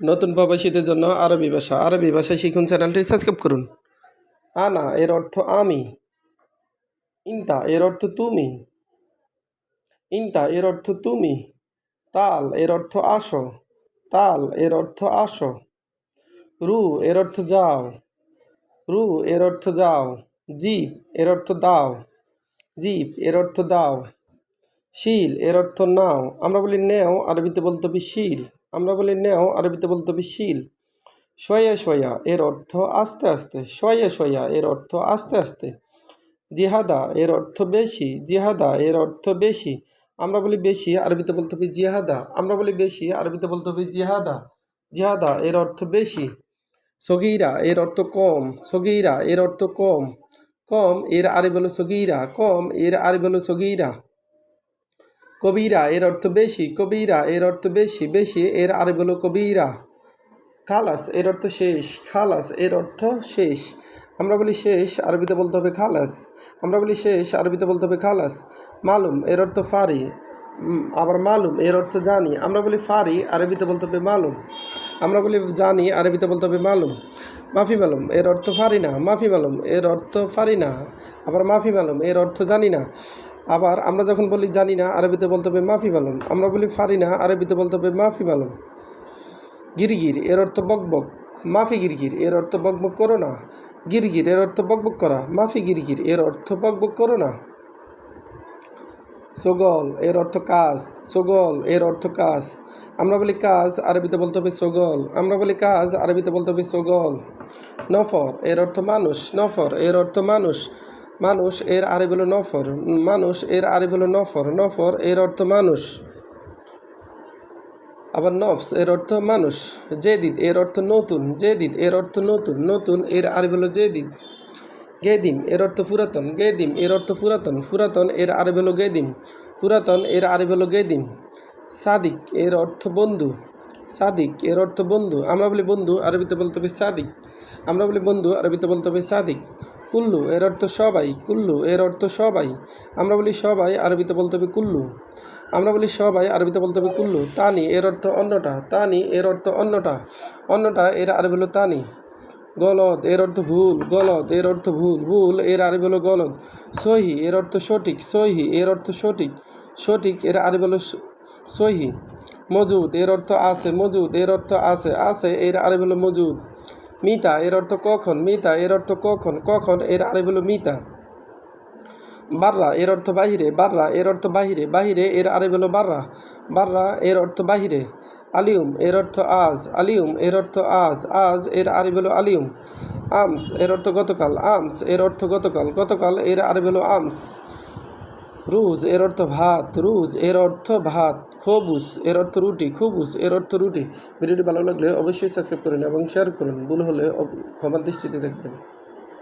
নতুন প্রবাসীদের জন্য আরবি ভাষা আরবি ভাষা শিখুন চ্যানেলটি সাবস্ক্রাইব করুন আনা এর অর্থ আমি ইন্তা এর অর্থ তুমি ইন্তা এর অর্থ তুমি তাল এর অর্থ আসো তাল এর অর্থ আসো রু এর অর্থ যাও রু এর অর্থ যাও জীব এর অর্থ দাও জীব এর অর্থ দাও শিল এর অর্থ নাও আমরা বলি নেও আরবিতে বলতে হবে শিল আমরা বলি নেও, আরবিতে বলতে হবে শিল। সয়া সয়া এর অর্থ আস্তে আস্তে। সয়া সয়া এর অর্থ আস্তে আস্তে। জিহাদা এর অর্থ বেশি। জিহাদা এর অর্থ বেশি। আমরা বলি বেশি, আরবিতে বলতে হবে জিহাদা। আমরা বলি বেশি, আরবিতে বলতে হবে জিহাদা। জিহাদা এর অর্থ বেশি। সগিরা এর অর্থ কম। সগিরা এর অর্থ কম। কম এর আরে বলো সগিরা। কম এর আরে বলো সগিরা। কবিরা, এর অর্থ বেশি। কবিরা, এর অর্থ বেশি। বেশি, এর আরে বলো কবিরা। খালাস, এর অর্থ শেষ। খালাস, এর অর্থ শেষ। আমরা বলি শেষ, আরবিতে বলতে হবে খালাস। আমরা বলি শেষ, আরবিতে বলতে হবে খালাস। মালুম, এর অর্থ ফারি। আবার মালুম, এর অর্থ জানি। আমরা বলি ফারি, আরবিতে বলতে হবে মালুম। আমরা বলি জানি, আরবিতে বলতে হবে মালুম। মাফি মালুম, এর অর্থ ফারি না। মাফি মালুম, এর অর্থ ফারি না। আবার মাফি মালুম, এর অর্থ জানি না। আবার আমরা যখন বলি জানি না, আরবিতে বলতে হবে মাফি মালুম। আমরা বলি ফারি না, আরবিতে বলতে হবে মাফি মালুম। গিরগির, এর অর্থ বকবক মাফি গিরগির, এর অর্থ বকবক করো না। গিরগির, এর অর্থ বকবক করা। মাফি গিরগির, এর অর্থ বকবক করো না। সগল, এর অর্থ কাজ। সগল, এর অর্থ কাজ। আমরা বলি কাজ, আরবিতে বলতে হবে সগল। আমরা বলি কাজ, আরবিতে বলতে হবে সগল। নফর, এর অর্থ মানুষ। নফর, এর অর্থ মানুষ। মানুষ, এর আরবি হলো নফর। মানুষ, এর আরবি হলো নফর। নফর, এর অর্থ মানুষ। আবার নফস, এর অর্থ মানুষ। জেদিদ, এর অর্থ নতুন। জেদিদ, এর অর্থ নতুন। নতুন, এর আরবি হলো জেদিদ। গেদিম, এর অর্থ পুরাতন। গেদিম, এর অর্থ পুরাতন। পুরাতন, এর আরবি হলো গেদিম। পুরাতন, এর আরবি হলো গেদিম। সাদিক, এর অর্থ বন্ধু। সাদিক, এর অর্থ বন্ধু। আমরা বলি বন্ধু, আরবিতে বলতে হবে সাদিক। আমরা বলি বন্ধু, আরবিতে বলতে হবে সাদিক। কুল্লু, এর অর্থ সবাই। কুল্লু, এর অর্থ সবাই। আমরা বলি সবাই, আরবিতে বলতে হবে কুল্লু। আমরা বলি সবাই, আরবিতে বলতে হবে কুল্লু। তানি, এর অর্থ অন্যটা। তানি, এর অর্থ অন্যটা। অন্যটা, এর আরবি হলো তানি। গলদ, এর অর্থ ভুল। গলদ, এর অর্থ ভুল। ভুল, এর আরবি হলো গলদ। সহি, এর অর্থ সঠিক। সহি, এর অর্থ সঠিক। সঠিক, এর আরবি হলো সহি। মজুদ এর অর্থ আছে মজুদ এর অর্থ আছে আছে এর আরবি হলো মজুদ মিতা এর অর্থ কখন মিতা এর অর্থ কখন কখন এর আরবি হলো মিতা বাররা এর অর্থ বাহিরে বাররা এর অর্থ বাহিরে বাহিরে এর আরবি হলো বাররা বাররা এর অর্থ বাহিরে আলিউম এর অর্থ আজ আলিউম এর অর্থ আজ আজ এর আরবি হলো আলিউম আমস এর অর্থ গতকাল আমস এর অর্থ গতকাল গতকাল এর আরবি হলো আমস রুজ এর অর্থ ভাত রুজ এর অর্থ ভাত খবুস, এর অর্থ রুটি, খোবুস, এর অর্থ রুটি। ভিডিওটি ভালো লাগলে অবশ্যই সাবস্ক্রাইব করুন এবং শেয়ার করুন। ভুল হলে ক্ষমার দৃষ্টিতে দেখবেন।